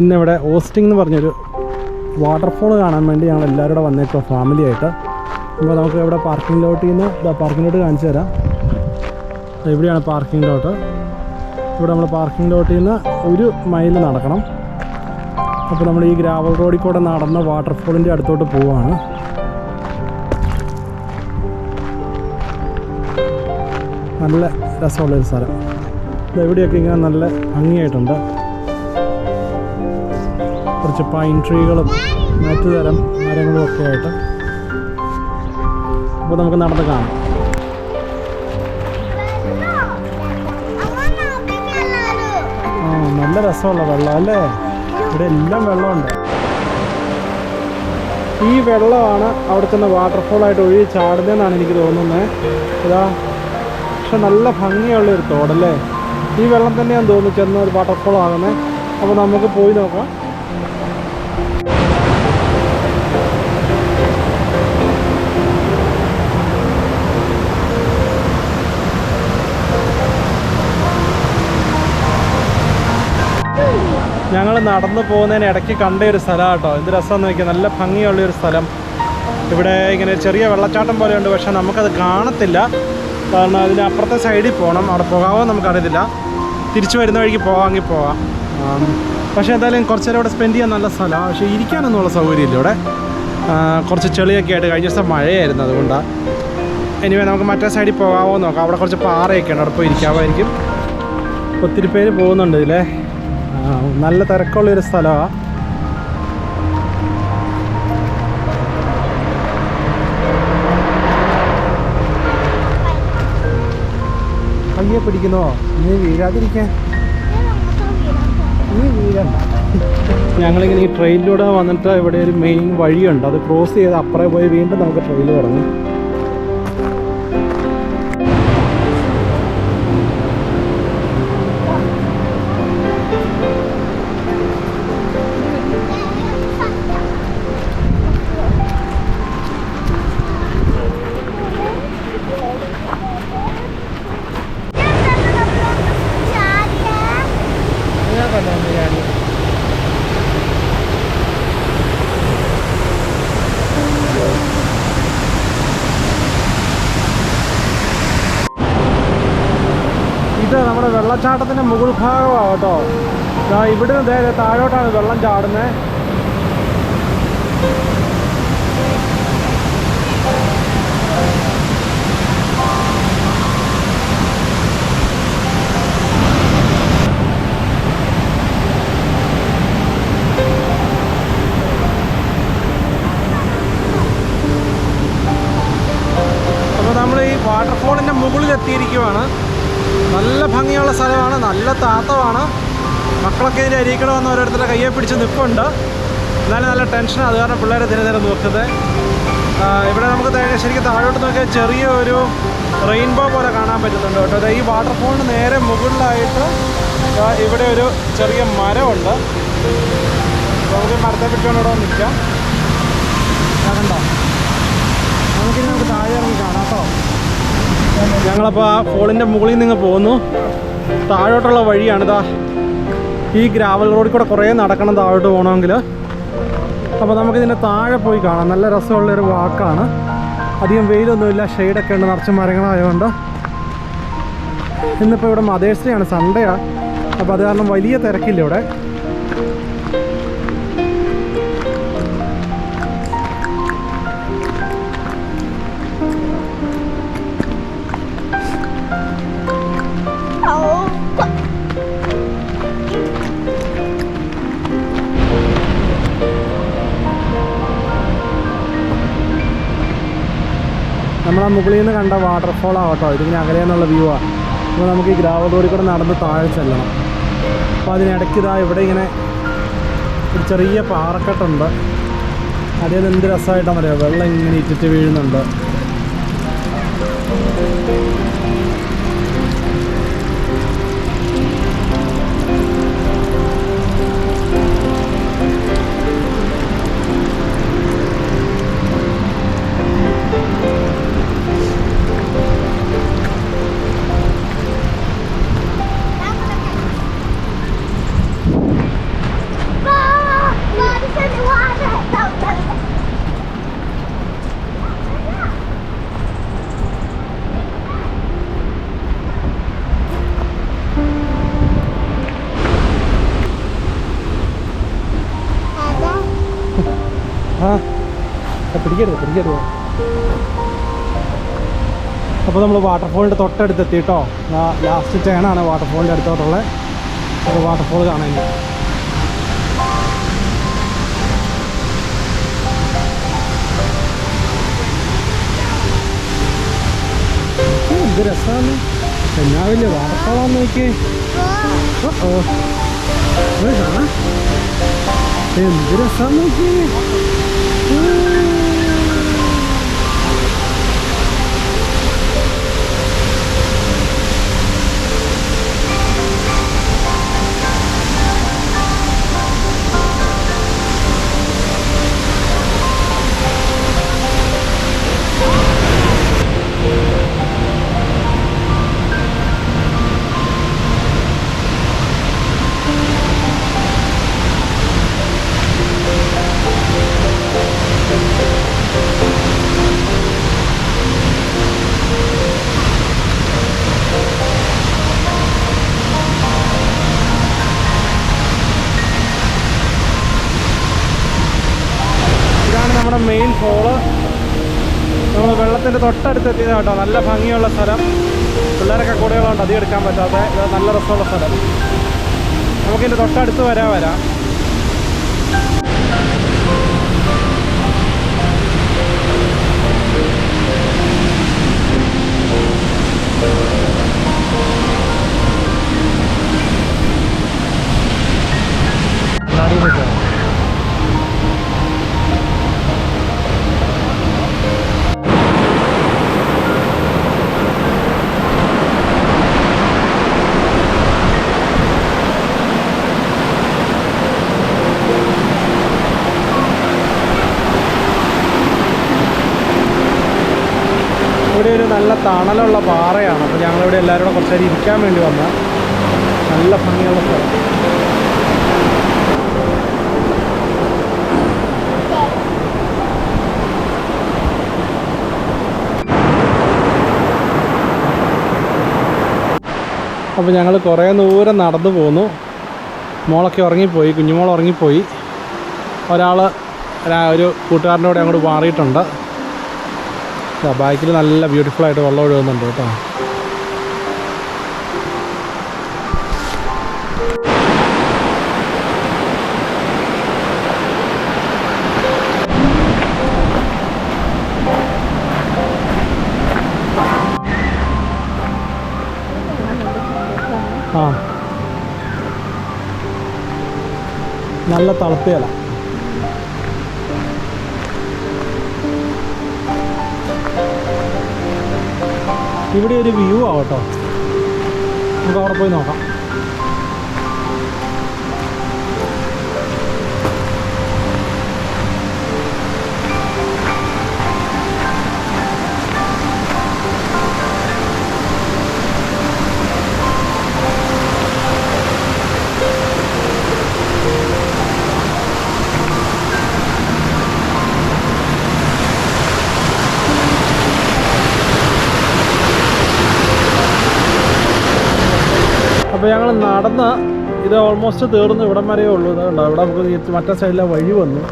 ഇന്നിവിടെ ഓസ്റ്റിംഗ് എന്ന് പറഞ്ഞൊരു വാട്ടർഫോൾ കാണാൻ വേണ്ടി ഞങ്ങൾ എല്ലാവരും കൂടെ വന്നേക്കോ ഫാമിലി ആയിട്ട്. അപ്പോൾ നമുക്ക് ഇവിടെ പാർക്കിംഗ് ലോട്ടിൽ നിന്ന് ഇതാ പാർക്കിംഗ് ലോട്ട് കാണിച്ചു തരാം. ഇവിടെയാണ് പാർക്കിംഗ് ലോട്ട് ഇവിടെ നമ്മൾ പാർക്കിംഗ് ലോട്ടിൽ നിന്ന് ഒരു മൈൽ നടക്കണം. അപ്പോൾ നമ്മൾ ഈ ഗ്രാവൽ റോഡിൽ കൂടെ നടന്ന് വാട്ടർഫോളിന്റെ അടുത്തോട്ട് പോവുകയാണ് നല്ല രസമുള്ളൊരു സ്ഥലം. ഇവിടെയൊക്കെ ഇങ്ങനെ നല്ല ഭംഗിയായിട്ടുണ്ട്. കുറച്ച് പൈൻ ട്രീകളും മറ്റു തരം മരങ്ങളും ഒക്കെ ആയിട്ട് അപ്പോൾ നമുക്ക് നടന്ന് കാണാം. നല്ല രസമുള്ള വെള്ളം അല്ലേ? ഇവിടെ എല്ലാം വെള്ളമുണ്ട്. ഈ വെള്ളമാണ് അവിടുത്തെ വാട്ടർഫോളായിട്ട് ഒഴുകി ചാടുന്നതെന്നാണ് എനിക്ക് തോന്നുന്നത് ഇതാ പക്ഷെ നല്ല ഭംഗിയുള്ള ഒരു തോടല്ലേ? ഈ വെള്ളം തന്നെയാണ് തോന്നുന്നു ചെന്ന ഒരു വാട്ടർഫോൾ ആകുന്നത് അപ്പോൾ നമുക്ക് പോയി നോക്കാം. ഞങ്ങൾ നടന്നു പോകുന്നതിന് ഇടയ്ക്ക് കണ്ട ഒരു സ്ഥലം കേട്ടോ. എന്ത് രസമെന്ന് നോക്കിയാൽ നല്ല ഭംഗിയുള്ള ഒരു സ്ഥലം. ഇവിടെ ഇങ്ങനെ ചെറിയ വെള്ളച്ചാട്ടം പോലെയുണ്ട് പക്ഷേ നമുക്കത് കാണത്തില്ല. കാരണം അതിന് അപ്പുറത്തെ സൈഡിൽ പോകണം അവിടെ പോകാമോ നമുക്കറിയത്തില്ല. തിരിച്ചു വരുന്ന വഴിക്ക് പോകാമെങ്കിൽ പോകാം പക്ഷേ എന്തായാലും കുറച്ച് നേരം ഇവിടെ സ്പെൻഡ് ചെയ്യാൻ നല്ല സ്ഥലമാണ് പക്ഷേ ഇരിക്കാനൊന്നുമുള്ള സൗകര്യമില്ല ഇവിടെ. കുറച്ച് ചെളിയൊക്കെ ആയിട്ട് കഴിഞ്ഞ ദിവസം മഴയായിരുന്നു അതുകൊണ്ടാണ് എനിവേ നമുക്ക് മറ്റേ സൈഡിൽ പോകാമോ നോക്കാം. അവിടെ കുറച്ച് പാറയൊക്കെ ഉണ്ട്. അവിടെ പോയി ഇരിക്കാമായിരിക്കും. ഒത്തിരി പേര് പോകുന്നുണ്ട് ഇതിലെ. നല്ല തിരക്കുള്ളൊരു സ്ഥലമാണ് പയ്യെ പിടിക്കുന്നോ? നീ വീഴാതിരിക്കാൻ ഞങ്ങളിങ്ങനെ ഈ ട്രെയിനിലൂടെ വന്നിട്ട് ഇവിടെ ഒരു മെയിൻ വഴിയുണ്ട്. അത് ക്രോസ് ചെയ്ത് അപ്പുറേ പോയി വീണ്ടും നമുക്ക് ട്രെയിൻ തുടങ്ങും മുകൾ ഭാഗമാണ് കേട്ടോ ഇവിടെ ഇവിടുന്ന് ദേ താഴോട്ടാണ് വെള്ളം ചാടുന്നത് അപ്പോൾ നമ്മൾ ഈ വാട്ടർഫോളിന്റെ മുകളിൽ എത്തിയിരിക്കുവാണ് നല്ല ഭംഗിയുള്ള സ്ഥലമാണ് നല്ല താത്തമാണ്. മക്കളൊക്കെ ഇതിന്റെ അരിക്കണമെന്ന് ഓരോരുത്തരുടെ കയ്യെ പിടിച്ച് നിൽപ്പുണ്ട് എന്നാലും നല്ല ടെൻഷൻ അത് കാരണം പിള്ളേരെ ദിനം ദിനം നോക്കുന്നത്. ഇവിടെ നമുക്ക് ശരിക്കും താഴോട്ട് നോക്കിയാൽ ചെറിയ ഒരു റെയിൻബോ പോലെ കാണാൻ പറ്റുന്നുണ്ട് കേട്ടോ. അതായത് ഈ വാട്ടർഫോളിന് നേരെ മുകളിലായിട്ട് ഇവിടെ ഒരു ചെറിയ മരമുണ്ട്. നമുക്ക് മരത്തെ ഇവിടെ നിൽക്കാം. കണ്ടോ? നമുക്കിനി നമുക്ക് താഴെ ഇറങ്ങി കാണാം കേട്ടോ. ഞങ്ങളപ്പോൾ ആ ഫോളിന്റെ മുകളിൽ നിന്ന് പോകുന്നു. താഴോട്ടുള്ള വഴിയാണിതാ ഈ ഗ്രാവൽ റോഡിൽ കൂടെ കുറേ നടക്കണം താഴോട്ട് പോകണമെങ്കിൽ അപ്പോൾ നമുക്കിതിന്റെ താഴെ പോയി കാണാം. നല്ല രസമുള്ളൊരു വാക്കാണ്. അധികം വെയിലൊന്നുമില്ല. ഷെയ്ഡൊക്കെ ഉണ്ട്. നിറച്ച് മരങ്ങളായതുകൊണ്ട് ഇന്നിപ്പോൾ ഇവിടെ മദേഴ്സ് ഡേ ആണ് സൺഡേ ആണ് അപ്പോൾ അത് കാരണം വലിയ തിരക്കില്ല ഇവിടെ. മുകളിൽ നിന്ന് കണ്ട വാട്ടർഫോൾ ആവട്ടോ ഇതിങ്ങനെ അകലെ വ്യൂ ആണ് അപ്പോൾ നമുക്ക് ഈ ഗ്രാവൽ കൂടെ നടന്ന് താഴെ ചെല്ലണം. അപ്പോൾ അതിനിടയ്ക്ക് ഇതാ ഇവിടെ ഇങ്ങനെ ഒരു ചെറിയ പാറക്കെട്ടുണ്ട് അതിൽ എന്ത് രസമായിട്ടാണെന്നറിയാം വെള്ളം ഇങ്ങനെ ഇറ്റിറ്റ് വീഴുന്നുണ്ട്. പിടിക്കരുത് പിടിക്കരുത് അപ്പോൾ നമ്മൾ വാട്ടർഫോളിന്റെ തൊട്ടടുത്ത് എത്തി കേട്ടോ ലാസ്റ്റ് ടേണാണ് വാട്ടർഫോളിന്റെ അടുത്തോട്ടുള്ളത്. അപ്പോൾ വാട്ടർഫോൾ കാണാൻ എന്ത് രസമാണ് എന്നാ വലിയ വാട്ടർഫോളാന്ന് നോക്കിയേ. എന്ത് രസമാണ് നോക്കിയേ. നമ്മുടെ മെയിൻ ഫോൾ നമ്മൾ വെള്ളത്തിന്റെ തൊട്ടടുത്ത് എത്തിയത് കേട്ടോ നല്ല ഭംഗിയുള്ള സ്ഥലം. പിള്ളേരൊക്കെ കൂടെയുള്ളതുകൊണ്ട് അധികം എടുക്കാൻ പറ്റാത്ത നല്ല രസമുള്ള സ്ഥലം. നമുക്കിതിന്റെ തൊട്ടടുത്ത് വരാൻ വരാം. ഇവിടെ തണലുള്ള പാറയാണ്. അപ്പോൾ ഞങ്ങളിവിടെ എല്ലാവരും കൂടെ കുറച്ച് ഇരിക്കാൻ വേണ്ടി വന്ന നല്ല ഭംഗിയുള്ള സ്ഥലം. അപ്പോൾ ഞങ്ങൾ കുറേ ദൂരം നടന്നു പോന്നു. മോളൊക്കെ ഉറങ്ങിപ്പോയി കുഞ്ഞുമോൾ ഉറങ്ങിപ്പോയി. ഒരാൾ ഒരു കൂട്ടുകാരന്റെ കൂടെ അങ്ങോട്ട് മാറിയിട്ടുണ്ട്. ബാക്കിൽ നല്ല ബ്യൂട്ടിഫുൾ ആയിട്ട് വെള്ളം ഒഴുകുന്നുണ്ട് കേട്ടോ. ആ. നല്ല തളപ്പിയല ഇവിടെ ഒരു വ്യൂ ആവട്ടോ. നമുക്ക് അവിടെ പോയി നോക്കാം. അപ്പോൾ ഞങ്ങൾ നടന്ന് ഇത് ഓൾമോസ്റ്റ് തീർന്നു ഇവിടം വരെ ഉള്ളൂ. ഇതുണ്ട് ഇവിടെ നമുക്ക് മറ്റേ സൈഡിലെ വഴി വന്നു.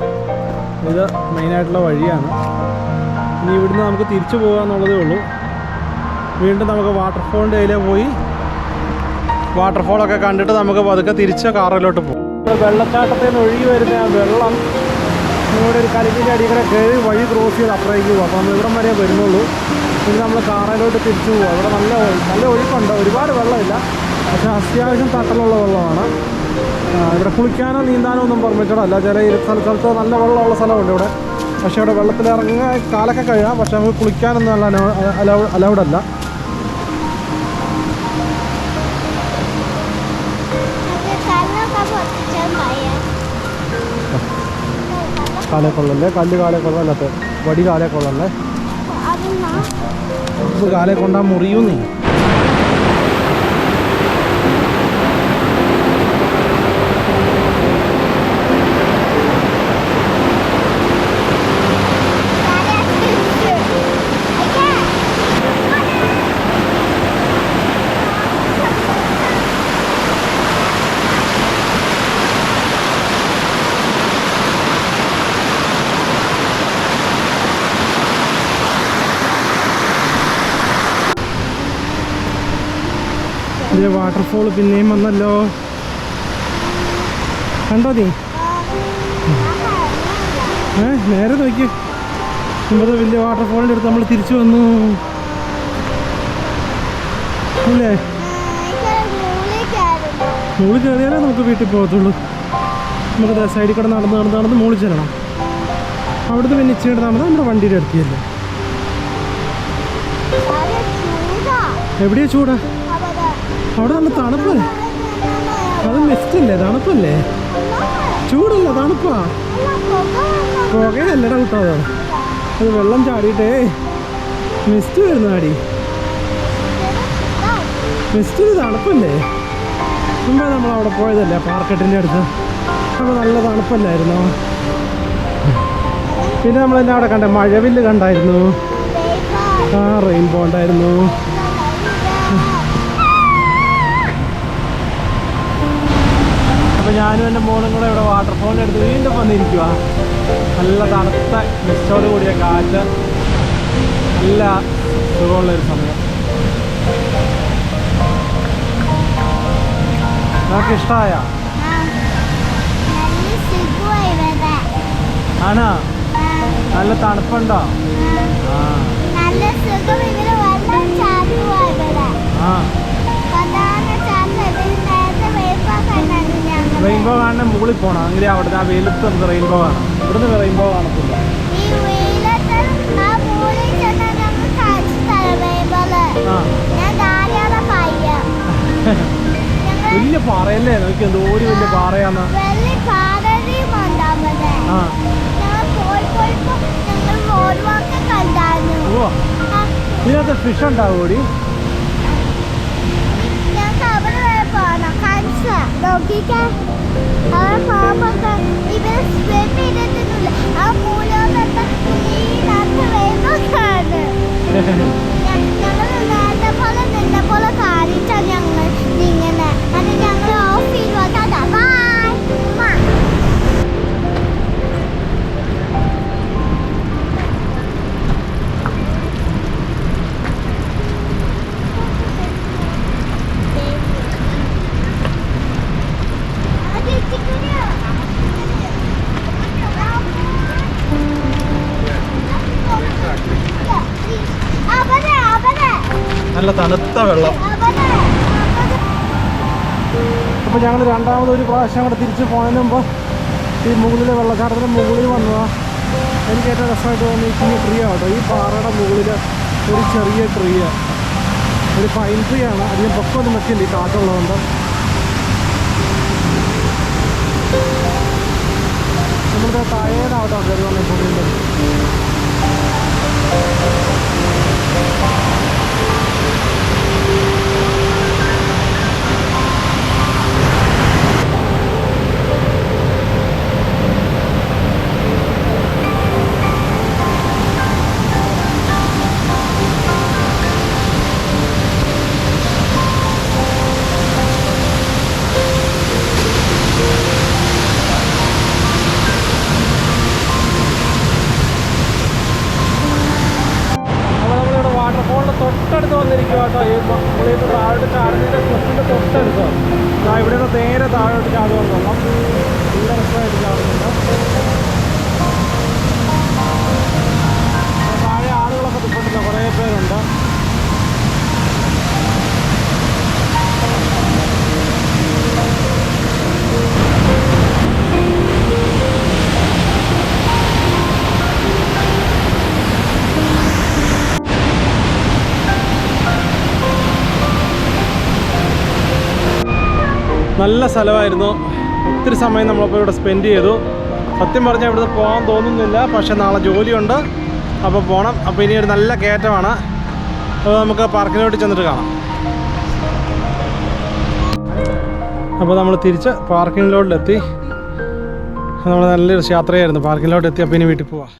ഇത് മെയിനായിട്ടുള്ള വഴിയാണ്. ഇനി ഇവിടുന്ന് നമുക്ക് തിരിച്ചു പോകാമെന്നുള്ളതേ ഉള്ളൂ. വീണ്ടും നമുക്ക് വാട്ടർഫോളിന്റെ അതിലെ പോയി. വാട്ടർഫോളൊക്കെ കണ്ടിട്ട് നമുക്ക് പതുക്കെ തിരിച്ച് കാറിലോട്ട് പോകും. വെള്ളച്ചാട്ടത്തിൽ നിന്ന് ഒഴുകി വരുന്ന ആ വെള്ളം ഇവിടെ ഒരു കലിക്കിന്റെ അടിക്കടെ കയറി വഴി ക്രോസ് ചെയ്ത് അപ്പുറത്തേക്ക് പോകും. അപ്പോൾ നമ്മൾ ഇവിടം വരെ വരുന്നുള്ളൂ. ഇനി നമ്മൾ കാറിലോട്ട് തിരിച്ചു പോകാം. ഇവിടെ നല്ല നല്ല ഒഴുക്കുണ്ട്. ഒരുപാട് വെള്ളമില്ല. പക്ഷേ അത്യാവശ്യം തട്ടലുള്ള വെള്ളമാണ്. ഇവിടെ കുളിക്കാനോ നീന്താനോ ഒന്നും പെർമിറ്റഡ് അല്ല. ചില സ്ഥല സ്ഥലത്ത് നല്ല വെള്ളമുള്ള സ്ഥലമുണ്ട് ഇവിടെ. പക്ഷേ ഇവിടെ വെള്ളത്തിൽ ഇറങ്ങാൻ കാലൊക്കെ കഴിയാം. പക്ഷേ നമുക്ക് കുളിക്കാനൊന്നും അല്ല അലൗ അലൗഡ് അല്ല. കാലേ കൊള്ളല്ലേ കല്ല് കാലേ കൊള്ളല്ലാത്ത വടി കാലേ കൊള്ളല്ലേ കാലേ കൊണ്ടാ മുറിയൂന്നേ. ഇത് വാട്ടർഫോൾ പിന്നെയും വന്നല്ലോ. കണ്ടോ നീ? ഏ നേരെ നോക്കി നമ്മുടെ വലിയ വാട്ടർഫോളിന്റെ അടുത്ത് നമ്മൾ തിരിച്ചു വന്നു. അല്ലേ? മുകളിൽ കയറിയാലേ നമുക്ക് വീട്ടിൽ പോകത്തുള്ളൂ. നമുക്ക് സൈഡിൽ കൂടെ നടന്ന് നടന്ന് നടന്ന് മുകളിൽ ചെല്ലണം. അവിടുന്ന് പിന്നെ ഇച്ചിരി നടന്ന് നമ്മുടെ വണ്ടിയുടെ അടുത്തിയല്ലേ എവിടെയാ ചൂടാ? അവിടെ നല്ല തണുപ്പല്ലേ അത് മിസ്റ്റല്ലേ തണുപ്പല്ലേ? ചൂടല്ല തണുപ്പാ? പുകയല്ലട കൂട്ടാ അത്. വെള്ളം ചാടിയിട്ടേ. മിസ്റ്റ് വരുന്ന അടി മിസ്റ്റിന് തണുപ്പല്ലേ? മുമ്പേ നമ്മൾ അവിടെ പോയതല്ലേ പാർക്കെട്ടിന്റെ അടുത്ത്? അപ്പോൾ നല്ല തണുപ്പല്ലായിരുന്നോ? പിന്നെ നമ്മൾ എന്നെ അവിടെ കണ്ട മഴവില്ല് കണ്ടായിരുന്നു. ആ റെയിൻബോ ഉണ്ടായിരുന്നു. ഞാനും എന്റെ മോളും കൂടെ ഇവിടെ വാട്ടർഫോളിന്റെ അടുത്ത് വീണ്ടും വന്നിരിക്കുക നല്ല തണുത്ത മിസ്റ്റോട് കൂടിയ കാറ്റ്. നല്ല സുഖമുള്ളൊരു സമയം. നമുക്ക് ഇഷ്ടമായ ആണോ? നല്ല തണുപ്പുണ്ടോ? ആ. റെയിൻബോ കാണുന്ന മുകളിൽ പോകണം അങ്ങനെ അവിടെ ആ വെയിലത്ത് നമുക്ക് റെയിൻബോ കാണാം. ഇവിടുന്ന് റെയിൻബോ കാണത്തില്ല. വലിയ പാറയല്ലേ? നോക്കി എന്തോ ഒരു വലിയ പാറയാന്ന്. ആ. ഓ ഇതിനകത്ത് ഫിഷ് ഉണ്ടാവും ഓടി ഞങ്ങൾക്ക് അവിടെ പോകുമ്പോ ഇവരെ സ്വിം ചെയ്തിട്ടൊന്നുമില്ല ആ ഈ നാട്ടിൽ വേമ്പൊക്കെയാണ് ഞങ്ങൾ നേരത്തെ പോലെ നിന്നെ പോലെ കാണിച്ചാ ഞങ്ങൾ ഇങ്ങനെ തണുത്ത വെള്ളം. അപ്പൊ ഞങ്ങൾ രണ്ടാമത് ഒരു പ്രാവശ്യം കൂടെ തിരിച്ചു പോയതിന് മുമ്പ് ഈ മുകളിലെ വെള്ളച്ചാട്ടത്തിന് മുകളിൽ വന്നതാ. എനിക്ക് ഏറ്റവും രസമായിട്ട് തോന്നി ഈ ട്രീ ആട്ടോ ഈ പാറയുടെ മുകളിൽ ഒരു ചെറിയ ട്രീ ഒരു പൈൻ ട്രീ ആണ്. അധികം പൊക്കമൊന്നും വെക്കില്ല. ഈ കാറ്റുള്ളതുകൊണ്ട് നമ്മളുടെ താഴേനാവട്ടോ കയറി വന്നിട്ടുണ്ടെങ്കിൽ തൊട്ടടുത്ത് വന്നിരിക്കുക കേട്ടോ ഈ മുകളിൽ താഴോട്ട് ചാടുന്നതിന്റെ ക്ലിഫിന്റെ തൊട്ടടുത്ത്. ഇവിടെ നിന്ന് നേരെ താഴോട്ട് ചാടുവാൻ തോന്നാം നല്ല രസമായിട്ട് ചാടുന്നുണ്ട്. നല്ല സ്ഥലമായിരുന്നു. ഒത്തിരി സമയം നമ്മളിപ്പോൾ ഇവിടെ സ്പെൻഡ് ചെയ്തു. സത്യം പറഞ്ഞാൽ ഇവിടുന്ന് പോകാൻ തോന്നുന്നില്ല. പക്ഷെ നാളെ ജോലിയുണ്ട്. അപ്പോൾ പോകണം അപ്പോൾ ഇനി ഒരു നല്ല കയറ്റമാണ്. അപ്പോൾ നമുക്ക് പാർക്കിലോട്ട് ചെന്നിട്ട് കാണാം. അപ്പോൾ നമ്മൾ തിരിച്ച് പാർക്കിങ്ങിലോട്ടിലെത്തി നമ്മൾ നല്ലൊരു യാത്രയായിരുന്നു. പാർക്കിങ്ങിലോട്ട് എത്തി. അപ്പോൾ ഇനി വീട്ടിൽ പോവാം.